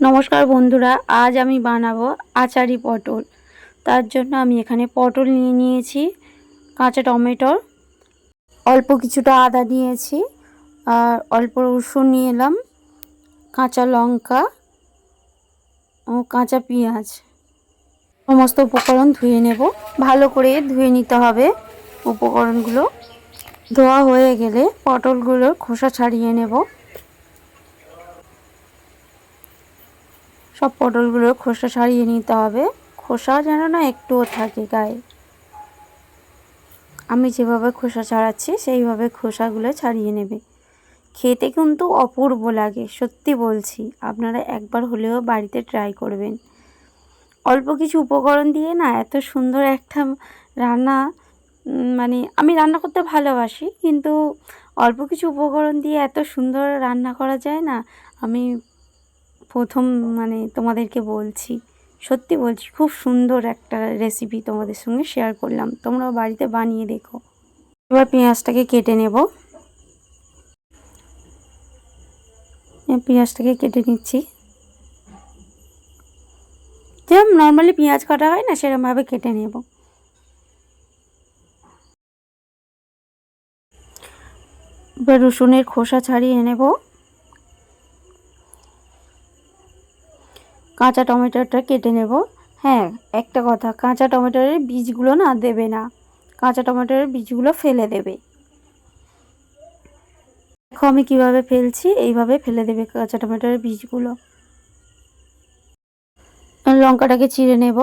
নমস্কার বন্ধুরা, আজ আমি বানাবো আচারি পটল। তার জন্য আমি এখানে পটল নিয়ে নিয়েছি, কাঁচা টমেটো, অল্প কিছুটা আদা নিয়েছি, আর অল্প রসুন নিয়ে এলাম, কাঁচা লঙ্কা ও কাঁচা পেঁয়াজ। সমস্ত উপকরণ ধুয়ে নেব। ভালো করে ধুয়ে নিতে হবে উপকরণগুলো। ধোয়া হয়ে গেলে পটলগুলোর খোসা ছাড়িয়ে নেব। সব পটলগুলোর খোসা ছাড়িয়ে নিতে হবে। খোসা যেন না একটুও থাকে গায়ে। আমি যেভাবে খোসা ছাড়াচ্ছি, সেইভাবে খোসাগুলো ছাড়িয়ে নেবে। খেতে কিন্তু অপূর্ব লাগে, সত্যি বলছি। আপনারা একবার হলেও বাড়িতে ট্রাই করবেন। অল্প কিছু উপকরণ দিয়ে না এত সুন্দর একটা রান্না মানে আমি রান্না করতে ভালোবাসি, কিন্তু অল্প কিছু উপকরণ দিয়ে এত সুন্দর রান্না করা যায় না, আমি প্রথম মানে তোমাদেরকে বলছি, সত্যি বলছি, খুব সুন্দর একটা রেসিপি তোমাদের সঙ্গে শেয়ার করলাম। তোমরাও বাড়িতে বানিয়ে দেখো। এবার পেঁয়াজটাকে কেটে নেব। পেঁয়াজটাকে কেটে নিচ্ছি। যেরকম নর্মালি পেঁয়াজ কাটা হয় না, সেরকমভাবে কেটে নেব। এবার রসুনের খোসা ছাড়িয়ে নেব। কাঁচা টমেটোটা কেটে নেব। হ্যাঁ একটা কথা, কাঁচা টমেটোর বীজগুলো না দেবে না। কাঁচা টমেটোর বীজগুলো ফেলে দেবে। দেখো আমি কীভাবে ফেলছি, এইভাবে ফেলে দেবে কাঁচা টমেটোর বীজগুলো। লঙ্কাটাকে চিড়ে নেব,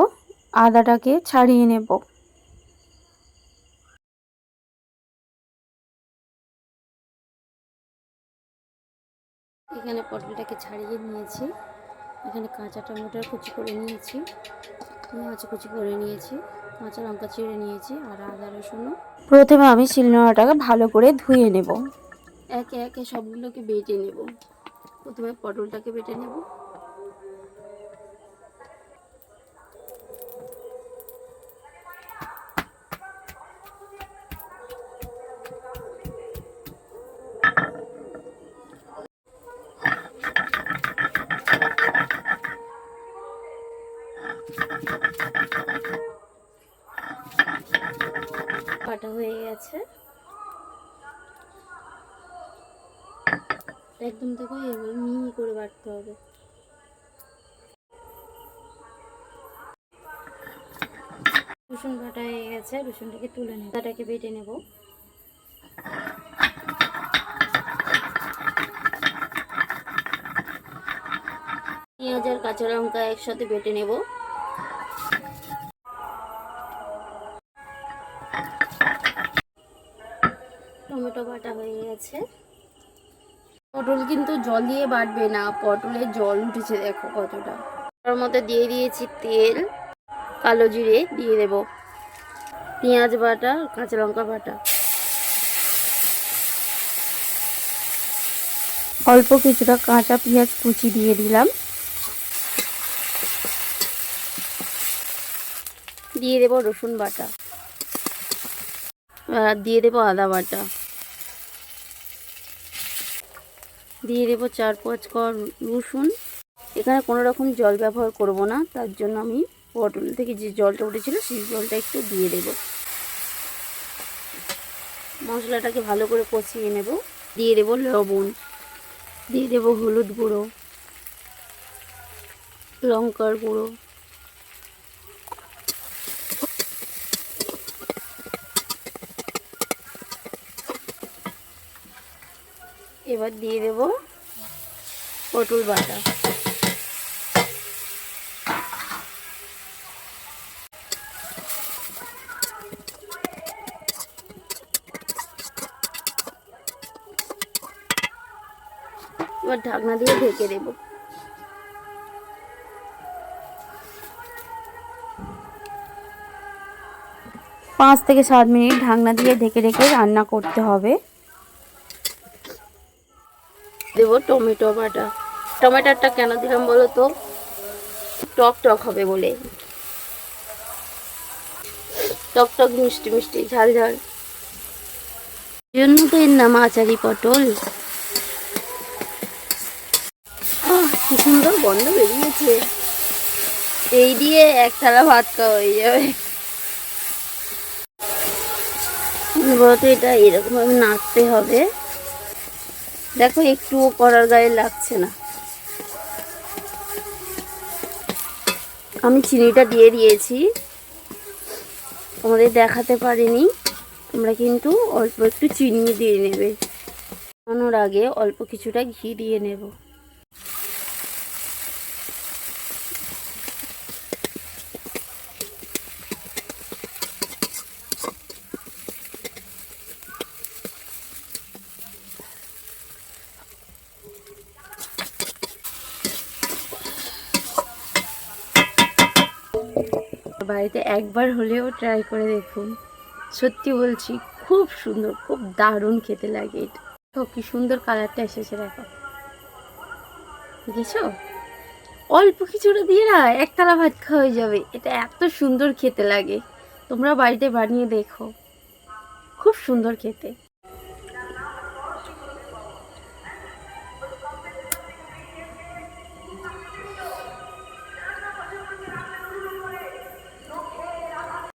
আদাটাকে ছাড়িয়ে নেব। এখানে পটলটাকে ছাড়িয়ে নিয়েছি। এখানে কাঁচা টমেটোর কুচি করে নিয়েছি। মাছ কুচি করে নিয়েছি কাঁচা লঙ্কা চিড়ে নিয়েছি আর আদা রসুন প্রথমে আমি শিলনোড়াটাকে ভালো করে ধুয়ে নেব। একে একে সবগুলোকে বেটে নেব। প্রথমে পটলটাকে বেটে নেব। কাটা হয়ে গেছে। একদম দেখো এভাবে মিহি করে বাটতে হবে। রসুন বাটা হয়ে গেছে, রসুনটাকে তুলে নেব। আদাটাকে বেটে নেব। পেঁয়াজ আর কাঁচা লঙ্কা একসাথে বেটে নেব। গেছে পটল কিন্তু জল দিয়ে বাটবে না, পটলের জল উঠেছে দেখো কতটা। তার মধ্যে দিয়ে দিয়েছি তেল, কালো জিরে দিয়ে দেব। পেঁয়াজ বাটা, কাঁচা লঙ্কা বাটা। অল্প কিছুটা কাঁচা পেঁয়াজ কুচি দিয়ে দিলাম। দিয়ে দেব রসুন বাটা। আর দিয়ে দেবো আদা বাটা। দিয়ে দেবো চার পাঁচ কর রসুন। এখানে কোনো রকম জল ব্যবহার করব না, তার জন্য আমি পটল থেকে যে জলটা উঠেছিল সেই জলটা একটু দিয়ে দেব। মশলাটাকে ভালো করে কষিয়ে নেব। দিয়ে দেব লবণ, দিয়ে দেব হলুদ গুঁড়ো, লঙ্কার গুঁড়ো। এবার দিয়ে দেব পটল বাটা। এবার ঢাকনা দিয়ে ঢেকে দেব। পাঁচ থেকে সাত মিনিট ঢাকনা দিয়ে ঢেকে ঢেকে রান্না করতে হবে। দেবো টমেটো বাটা। টমেটোটা কেন দিলাম বলো তো? টক টক হবে বলে। টক টক মিষ্টি মিষ্টি, ঝাল ঝাল। জন্য তো এর নাম আচারি পটল কি সুন্দর গন্ধ বেরিয়েছে। এই দিয়ে এক থালা ভাত খাওয়া হয়ে যাবে। বলতো এটা এরকম ভাবে নাড়তে হবে। দেখো একটুও করার গায়ে লাগছে না। আমি চিনিটা দিয়ে দিয়েছি। তোমাদের দেখাতে পারিনি। তোমরা কিন্তু অল্প একটু চিনি দিয়ে নেবে। আগে অল্প কিছুটা ঘি দিয়ে নেব। বাড়িতে একবার হলেও ট্রাই করে দেখুন। সত্যি বলছি, খুব সুন্দর, খুব দারুণ খেতে লাগে এটা। কি সুন্দর কালারটা এসেছে, দেখো। দেখেছ? অল্প কিছুটা দিয়ে না একতলা ভাত খাওয়া হয়ে যাবে। এটা এত সুন্দর খেতে লাগে। তোমরা বাড়িতে বানিয়ে দেখো। খুব সুন্দর খেতে।